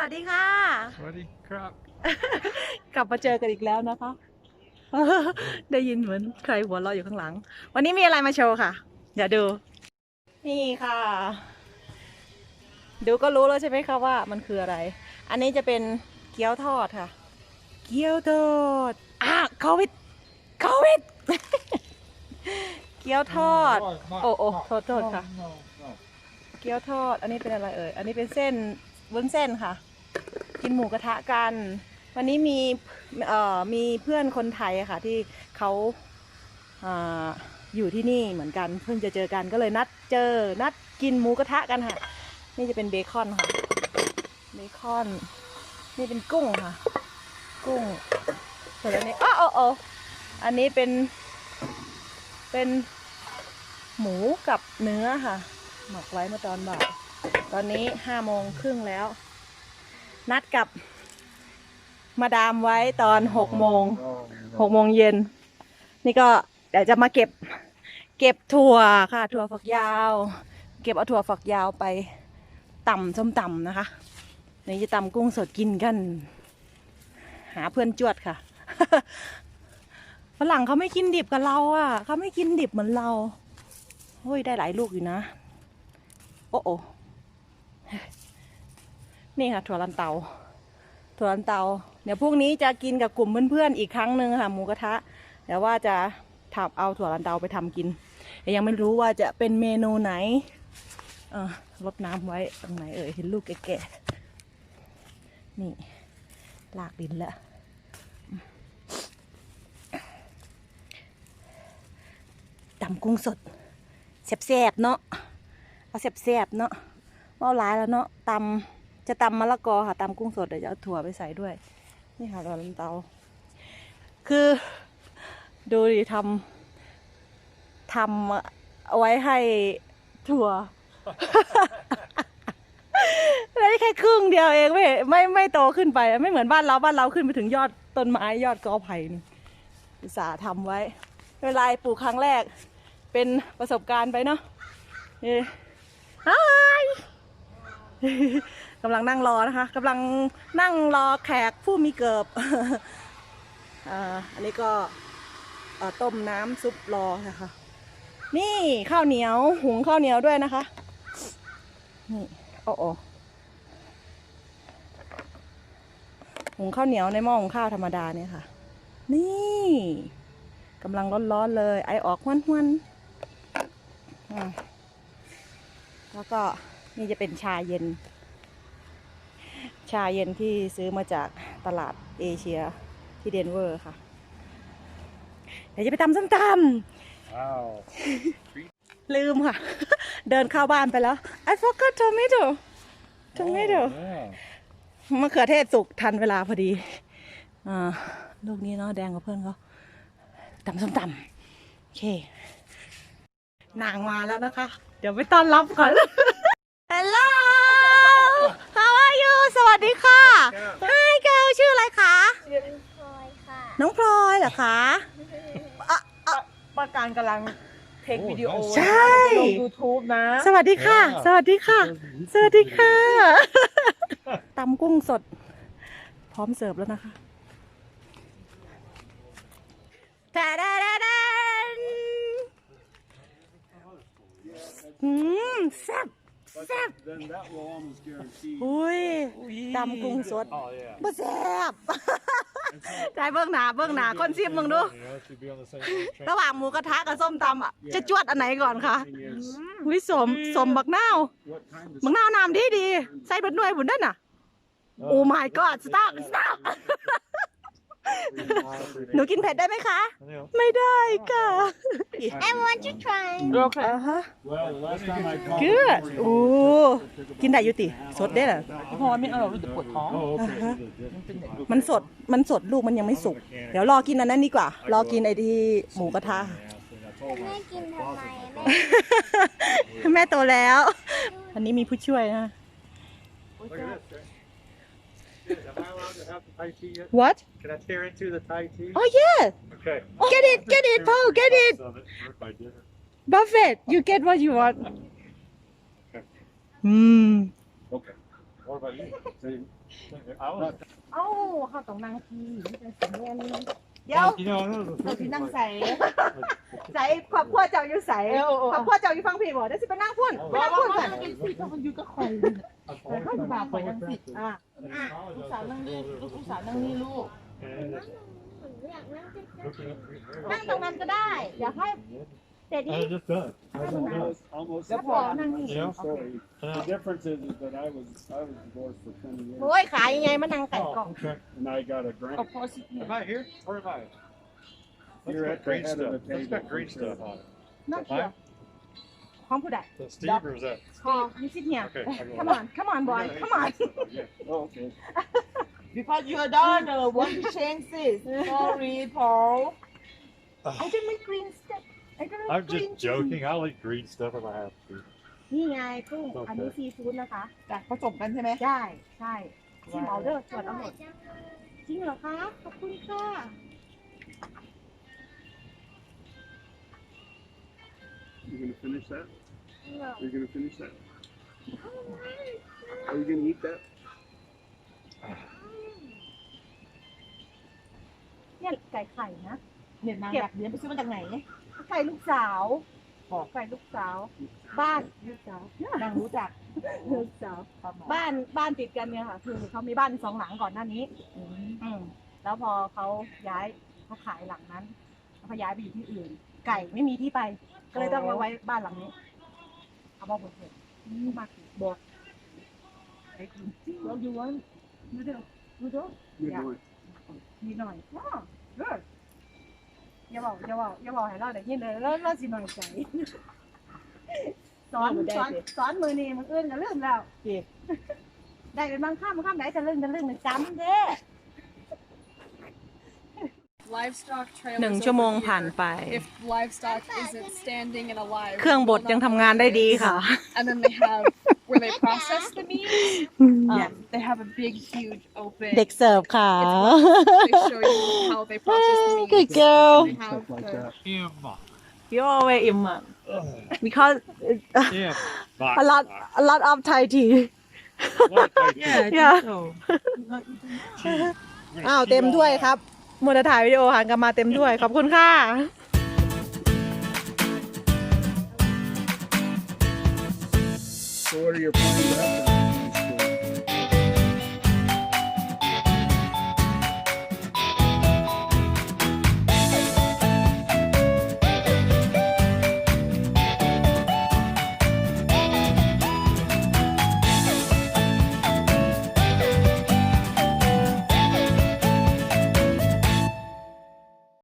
วัสดีค่ะ สวัสดีครับ กลับมาเจอกันอีกแล้วนะคะ ได้ยินเหมือนใครหัวเราะอยู่ข้างหลัง วันนี้มีอะไรมาโชว์ค่ะ เดี๋ยวดู นี่ค่ะ ดูก็รู้แล้วใช่ไหมคะว่ามันคืออะไร อันนี้จะเป็นเกี๊ยวทอดค่ะ เกี๊ยวทอดอะโควิดโควิดเกี๊ยวทอด โอ้โอ้โทษโทษค่ะ เกี๊ยวทอด อันนี้เป็นอะไรเอ่ย อันนี้เป็นเส้นวุ้นเส้นค่ะ กินหมูกระทะกัน วันนี้มีเอ่อมีเพื่อนคนไทยค่ะที่เขาอ่าอยู่ที่นี่เหมือนกันเพิ่งจะเจอกันก็เลยนัดเจอนัดกินหมูกระทะกันค่ะ นี่จะเป็นเบคอนค่ะเบคอน นี่เป็นกุ้งค่ะ กุ้งส่วนอันนี้อ้อโอ้อันนี้เป็นเป็นหมูกับเนื้อค่ะ หมักไว้เมื่อตอนบ่ายตอนนี้ห้าโมงครึ่งแล้ว นัดกับมาดามไว้ตอนหกโมงหกโมงเย็น นี่ก็เดี๋ยวจะมาเก็บ เก็บถั่วค่ะ ถั่วฝักยาว เก็บเอาถั่วฝักยาวไปต่ำส้มตำนะคะนี่จะตำกุ้งสดกินกัน หาเพื่อนจวดค่ะฝรั่งเขาไม่กินดิบกับเราอะเขาไม่กินดิบเหมือนเราโอ้ยได้หลายลูกอยู่นะ โอ้โอ นี่ค่ะถั่วลันเตา ถั่วลันเตา เดี๋ยวพรุ่งนี้จะกินกับกลุ่มเพื่อนๆอีกครั้งหนึ่งค่ะหมูกระทะเดี๋ยวว่าจะทำเอาถั่วลันเตาไปทำกินแต่ยังไม่รู้ว่าจะเป็นเมนูไหนเออรดน้ำไว้ตรงไหนเอ่ยเห็นลูกแก่ๆนี่ลากดินแล้วตำกุ้งสดแซ่บๆเนาะเอาแซ่บๆเนาะเว่าหลายแล้วเนาะตำ จะตำมะละกอค่ะตำกุ้งสดเดี๋ยวจะเอาถั่วไปใส่ด้วย นี่ค่ะเราลันเตา คือดูดิทำทำเอาไว้ให้ถั่วได้แค่ครึ่งเดียวเองไม่ไม่ไม่โตขึ้นไป ไม่เหมือนบ้านเราบ้านเราขึ้นไปถึงยอดต้นไม้ยอดกอไผ่นี่อุตส่าห์ทำไว้เวลาปลูกครั้งแรกเป็นประสบการณ์ไปเนาะเอ้ย กำลังนั่งรอนะคะกำลังนั่งรอแขกผู้มีเกิบอันนี้ก็ต้มน้ำซุปรอนะคะ นี่ข้าวเหนียวหุงข้าวเหนียวด้วยนะคะนี่โอ้โอหุงข้าวเหนียวในหม้อหุงข้าวธรรมดาเนี่ยค่ะ นี่กำลังร้อนๆเลย ไอออกหวนๆแล้วก็ นี่จะเป็นชาเย็น ชาเย็นที่ซื้อมาจากตลาดเอเชียที่เดนเวอร์ค่ะ เดี๋ยวจะไปตำส้มต Wow. ำลืมค่ะ เดินเข้าบ้านไปแล้ว I forgot tomato tomato Oh, yeah. มะเขือเทศสุกทันเวลาพอดี อ่า ลูกนี้เนาะแดงกว่าเพื่อนเขาตำส้มตำโอเคนางมาแล้วนะคะ เดี๋ยวไปต้อนรับก่อน Hello How are you สวัสดีค่ะ Hi girl ชื่ออะไรคะ พลอยค่ะน้องพลอยเหรอคะ ป้าการกำลังเทคโอ้วิดีโอใช่ ลง YouTube นะ สวัสดีค่ะ Yeah. สวัสดีค่ะ สวัสดีค่ะตำกุ้งสด พร้อมเสิร์ฟแล้วนะคะแดดดนอืมแซ่บ แซ่บ Then that will almost guarantee. อุ้ยตำกุ้งสด Oh yeah. บ่แซ่บใจเบื้องหน้าเบื้องหน้าคนซิมมึงดู You know, to be on the same train. ระหว่างหมูกระทะกับส้มตำอะ จะจวดอันไหนก่อนคะ Thing is, อุ้ยสมสมบักนาว what time does บักนาวน้ำดีดีๆใส่เบิดหน่วยบุญนั่นน่ะ โอ้ my god stop stop หนูกินเผ็ดได้ไหมคะ ไม่ได้ค่ะ I want to try โอเคอ่าฮะ Well, the last time I called. good โอ้กินได้อยุติ สดได้เหรอพอไม่เอาเรารู้สึกปวดท้อง Oh, okay. มันสดมันสดลูกมันยังไม่สุก เดี๋ยวรอกินอันนั้นดีกว่า รอกินไอ้ที่หมูกระทะแม่กินทำไมแม่แม่โตแล้ว อันนี้มีผู้ช่วยนะ Look at this. Am I allowed to have the Thai tea yet? what Can I tear into the Thai tea? oh yeah Okay. get it get it Paul get it Of it for my dinner. buffet you get what you want อืม Okay. What about you? Same. I was, เอ้าเขาต้องนั่งทีมันจะเสียเงินเดี๋ยว you know, I know the เราที่ cooking นั่ง place. ใส่ใส่ครอบครัวเจ้าอยู่ใส่เออเออเออครอบครัวเจ้าอยู่ฟังพี่บ่เดี๋ยวสิไปนั่งพุ่นไปว่านั่งว่าพุ่นว่าใส่เป็นสิถ้ามันอยู่กับคอย I Hey, how about for young feet? อะลูกสาวนั่งนี่ลูกสาวนั่งนี่ลูก And อยากนั่งที่ looking up. นั่งตรงนั้นก็ได้ อยากให้เด็ด I ดี just done. I just done. Almost, almost. แล้วพอนั่งนี่ Yeah. Sorry. Uh, The difference is, is that I was, I was divorced for twenty years, โอ้ยขายยังไงมานั่งไก่กล่อง oh, okay. and I got a grant. of course Am I here? Where am I? That's You're got at the green head of stuff. the That's table got green for sure. stuff on it. นอกเกี่ยว ของผู้ใด So Steve or is that? พอมีสิทธิ์เนี่ย Okay. I go come on. on come on boy come on Yeah. Oh, okay. because your daughter want to change this sorry Paul I don't like green stuff I don't like I'm green just joking. I'll eat green stuff if I have to. นี่ไงกุ้งอันนี้ซีฟู้ดนะคะ จ้ะผสมกันใช่ไหมใช่ใช่ชิมเอาเด้อตรวจอเอาหร่มอยดจังเลยจริงเหรอคะ ขอบคุณค่ะ You gonna finish that? เนอะ Are you gonna finish that? Are you gonna eat that? เนี่ยไก่ไข่นะ เนี่ยนางอยากเรียนไปซื้อมาจากไหนไก่ลูกสาวบอกไก่ลูกสาว บ้านลูกสาวนางรู้จักลูกสาว บ้านบ้านติดกันเนี่ยค่ะ คือเขามีบ้านสองหลังก่อนหน้านี้ อืมอืมแล้วพอเขาย้ายเขาขายหลังนั้นแล้วเขาย้ายไปอยู่ที่อื่น ไก่ไม่มีที่ไป ก็เลยต้องมาไว้บ้านหลังนี้เอาบอกผมเถอะมากบอกไอ้คุณเราอยู่วันดูเด้อดูเด้อ You're Yeah. doing. มีหน่อยว้าวเลิศอย่าบอกอย่าบอกอย่าบอกให้เราได้ยินเลยแล้วเราสิหน่อยใจสอนสอนสอนมือนี่มันเอื้อนกันเรื่องแล้วเจ็บได้เป็นบางข้ามบางข้ามไหนจะเรื่องจะเรื่องหนึ่งจำเด้ livestock trailers หนึ่งชั่วโมง over ผ่าน here. ไป If livestock isn't standing and alive, เครื่องบด will ยัง not ทำงานได้ดีค่ะ And then they have where they process the meat. Um, they have a big, huge open. เด็กเสิร์ฟค่ะ They show you how they process the meat. Good girl They have Stuff like the, that. Him. you always im because Him. a lot a lot of Thai tea Yeah. อ้าวเต็มถ้วยครับ มัวแต่ถ่ายวิดีโอหันกลับมาเต็มถ้วย ขอบคุณค่ะ So what are your plans after